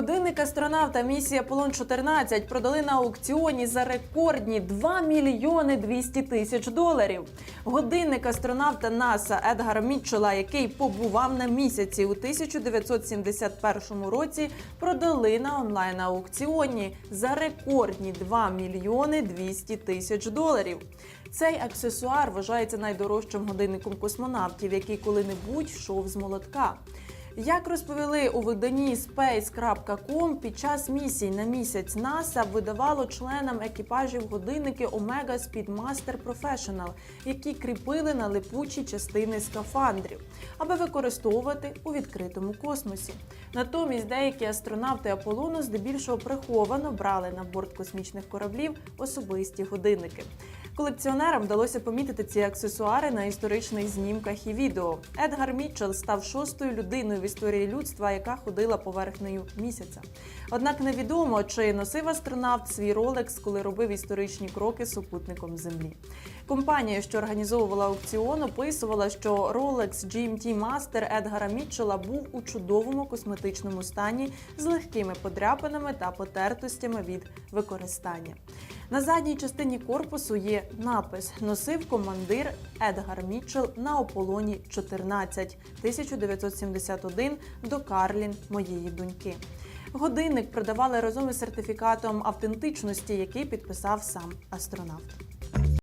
Годинник астронавта місії Аполлон 14 продали на аукціоні за рекордні 2 мільйони 200 тисяч доларів. Годинник астронавта НАСА Едгара Мітчела, який побував на місяці у 1971 році, продали на онлайн аукціоні за рекордні 2 мільйони 200 тисяч доларів. Цей аксесуар вважається найдорожчим годинником космонавтів, який коли-небудь йшов з молотка. Як розповіли у виданні Space.com, під час місій на місяць НАСА видавало членам екіпажів годинники Omega Speedmaster Professional, які кріпили на липучі частини скафандрів, аби використовувати у відкритому космосі. Натомість деякі астронавти Аполлону здебільшого приховано брали на борт космічних кораблів особисті годинники. Колекціонерам вдалося помітити ці аксесуари на історичних знімках і відео. Едгар Мітчелл став шостою людиною в історії людства, яка ходила поверхнею місяця. Однак невідомо, чи носив астронавт свій ролекс, коли робив історичні кроки супутником Землі. Компанія, що організовувала аукціон, описувала, що Rolex GMT Master Едгара Мітчелла був у чудовому косметичному стані з легкими подряпинами та потертостями від використання. На задній частині корпусу є напис Носив командир Едгар Мітчелл на Ополоні 14 1971 до Карлін моєї доньки. Годинник продавали разом із сертифікатом автентичності, який підписав сам астронавт.